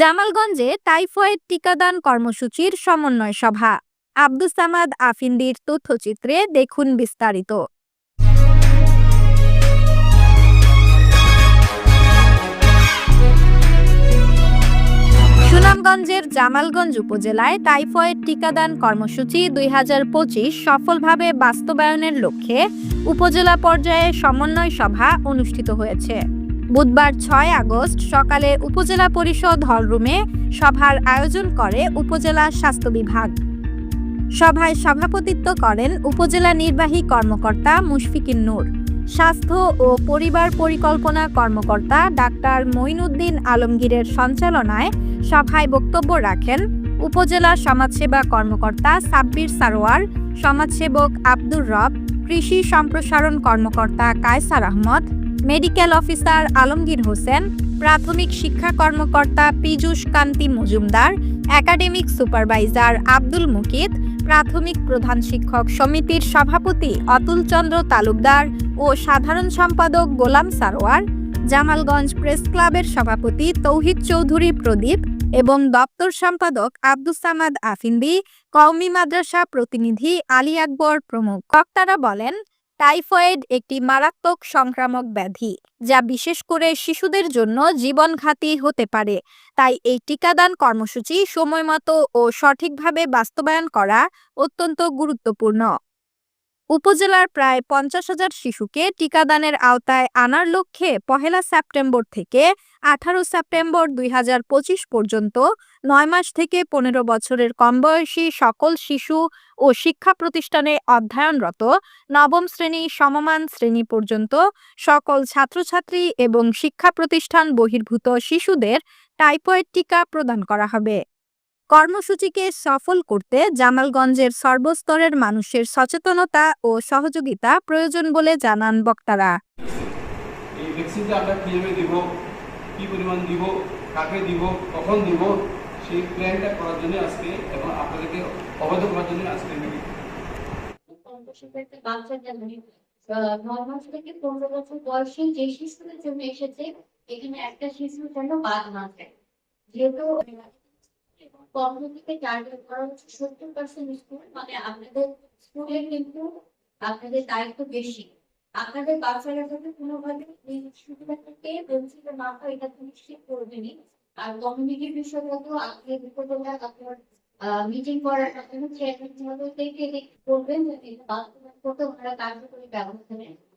জামালগঞ্জে typhoid টিকাদান কর্মসূচির সমন্বয় সভা। আব্দুস সামাদ আফিন্দির তথ্যচিত্রে দেখুন বিস্তারিত। সুনামগঞ্জের জামালগঞ্জ উপজেলায় টাইফয়েড টিকাদান কর্মসূচি দুই হাজার পঁচিশ সফলভাবে বাস্তবায়নের লক্ষ্যে উপজেলা পর্যায়ে সমন্বয় সভা অনুষ্ঠিত হয়েছে। বুধবার ছয় আগস্ট সকালে উপজেলা পরিষদ হলরুমে সভার আয়োজন করে উপজেলা স্বাস্থ্য বিভাগ। সভায় সভাপতিত্ব করেন উপজেলা নির্বাহী কর্মকর্তা মুশফিকিন নূর, স্বাস্থ্য ও পরিবার পরিকল্পনা কর্মকর্তা ডাক্তার মঈনুদ্দিন আলমগীরের সঞ্চালনায় সভায় বক্তব্য রাখেন উপজেলা সমাজসেবা কর্মকর্তা সাব্বির সারোয়ার, সমাজসেবক আব্দুর রব, কৃষি সম্প্রসারণ কর্মকর্তা কায়সার আহমদ মেডিকেল অফিসার আলমগীর হোসেন, প্রাথমিক শিক্ষা কর্মকর্তা পীযূষ কান্তি মজুমদার, একাডেমিক সুপারভাইজার আব্দুল মুকিত, প্রাথমিক প্রধান শিক্ষক সমিতির সভাপতি অতুলচন্দ্র তালুকদার ও সাধারণ সম্পাদক গোলাম সারোয়ার, জামালগঞ্জ প্রেস ক্লাবের সভাপতি তৌহিদ চৌধুরী প্রদীপ এবং দপ্তর সম্পাদক আব্দুস সামাদ আফিন্দি, কওমি মাদ্রাসা প্রতিনিধি আলী আকবর প্রমুখ। বক্তারা বলেন টাইফয়েড একটি মারাত্মক সংক্রামক ব্যাধি, যা বিশেষ করে শিশুদের জন্য জীবনঘাতী হতে পারে। তাই এই টিকাদান কর্মসূচি সময়মতো ও সঠিকভাবে বাস্তবায়ন করা অত্যন্ত গুরুত্বপূর্ণ। উপজেলার প্রায় পঞ্চাশ হাজার শিশুকে টিকাদানের আওতায় আনার লক্ষ্যে পহেলা সেপ্টেম্বর থেকে আঠারো সেপ্টেম্বর দুই হাজার পঁচিশ পর্যন্ত নয় মাস থেকে পনেরো বছরের কম বয়সী সকল শিশু ও শিক্ষা প্রতিষ্ঠানে অধ্যয়নরত নবম শ্রেণি সমমান শ্রেণি পর্যন্ত সকল ছাত্রছাত্রী এবং শিক্ষা প্রতিষ্ঠান বহির্ভূত শিশুদের টাইফয়েড টিকা প্রদান করা হবে। কর্মসূচিকে সফল করতে জামালগঞ্জের সর্বস্তরের মানুষের সচেতনতা ও সহযোগিতা প্রয়োজন বলে জানান বক্তারা। এই ভ্যাকসিনটা আমরা কীভাবে দিব কী পরিমাণ দিব কাকে দিব কখন দিব সেই প্ল্যানটা করার জন্য আজকে এবং আপনাদেরকে অবগত করার জন্য আজকে মিটিং কর্মসূচিতে বাচ্চা যেন আহ, নয় মাস থেকে পনেরো বছর বয়সী যে শিশুদের জন্য এসেছে এখানে একটা শিশু যেন বাদ না যায়। মানে যাতে কোনোভাবে সুবিধা থেকে বঞ্চিত না হয় তো নিশ্চিত করবেনই। আর কমিউনিটির বিষয়গত আপনাদের বিপদটা আপনার মিটিং করার চেয়ারম্যান করবেন যদি বাস্তবায়ন ওনারা কার্যকরী ব্যবস্থা নেন।